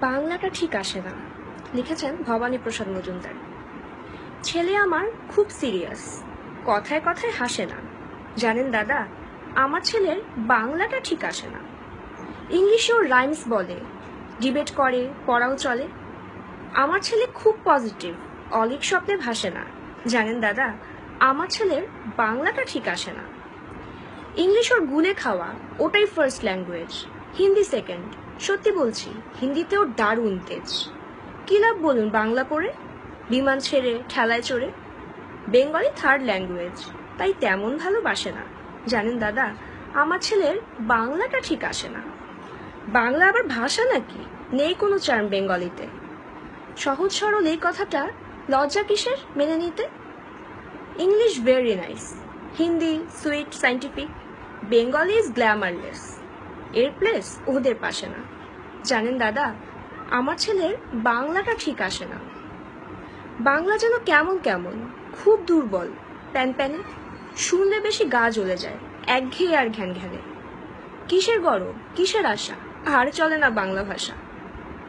বাংলাটা ঠিক আসে না। লিখেছেন ভবানী প্রসাদ মজুমদার। ছেলে আমার খুব সিরিয়াস কথায় কথায় হাসে না। জানেন দাদা, আমার ছেলের বাংলাটা ঠিক আসে না। ইংলিশেও রাইমস বলে ডিবেট করে, পড়াও চলে। আমার ছেলে খুব পজিটিভ অলিক স্বপ্নে ভাসে না। জানেন দাদা, আমার ছেলের বাংলাটা ঠিক আসে না। ইংলিশ ওর গুলে খাওয়া, ওটাই ফার্স্ট ল্যাঙ্গুয়েজ হিন্দি সেকেন্ড সত্যি বলছি, হিন্দিতেও দারুণ তেজ। কি লাভ বলুন, বাংলা পড়ে, বিমান ছেড়ে, ঠেলায় চড়ে? বেঙ্গলি থার্ড ল্যাঙ্গুয়েজ, তাই তেমন ভালোবাসে না। জানেন দাদা, আমার ছেলের বাংলাটা ঠিক আসে না। বাংলা আবার ভাষা নাকি? নেই কোনো চার্ম বেঙ্গলিতে। সহজ সরল এই কথাটা লজ্জা কিসের মেনে নিতে? English very nice Hindi sweet scientific Bengali is glamourless এর প্লেস ওদের পাশে না। জানেন দাদা, আমার ছেলের বাংলাটা ঠিক আসে না। বাংলা যেন কেমন কেমন, খুব দুর্বল, প্যান প্যানে। শুনলে বেশি গা জ্বলে যায়, একঘেয়ে আর ঘ্যান ঘ্যানে। কিসের গরম কিসের আশা? আর চলে না বাংলা ভাষা।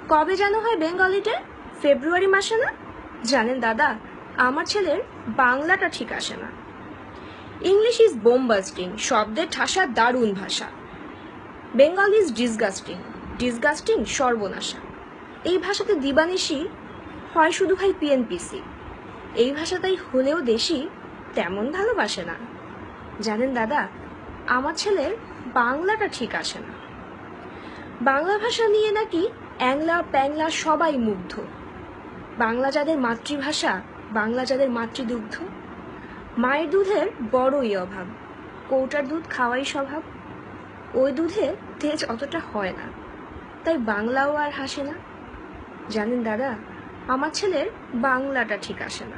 কবে যেন হয় বেঙ্গলিতে ফেব্রুয়ারি মাসে না? জানেন দাদা, আমার ছেলের বাংলাটা ঠিক আসে না। ইংলিশ ইজ বোমবাস্টিং শব্দের ঠাসা দারুণ ভাষা। বেঙ্গল ইজ ডিসগাস্টিং ডিসগাস্টিং সর্বনাশা। এই ভাষাতে দিবানিশি হয় শুধু ভাই পিএনপিসি এই ভাষাটাই হলেও দেশি তেমন ভালোবাসে না। জানেন দাদা, আমার ছেলের বাংলাটা ঠিক আসে না। বাংলা ভাষা নিয়ে নাকি অ্যাংলা, প্যাংলা সবাই মুগ্ধ। বাংলা যাদের মাতৃভাষা, বাংলা যাদের মাতৃদুগ্ধ, মায়ের দুধের বড়ই অভাব। কৌটার দুধ খাওয়াই স্বভাব। ওই দুধে তেজ অতটা হয় না তাই বাংলাও আর হাসে না জানেন দাদা, আমার ছেলের বাংলাটা ঠিক আসে না.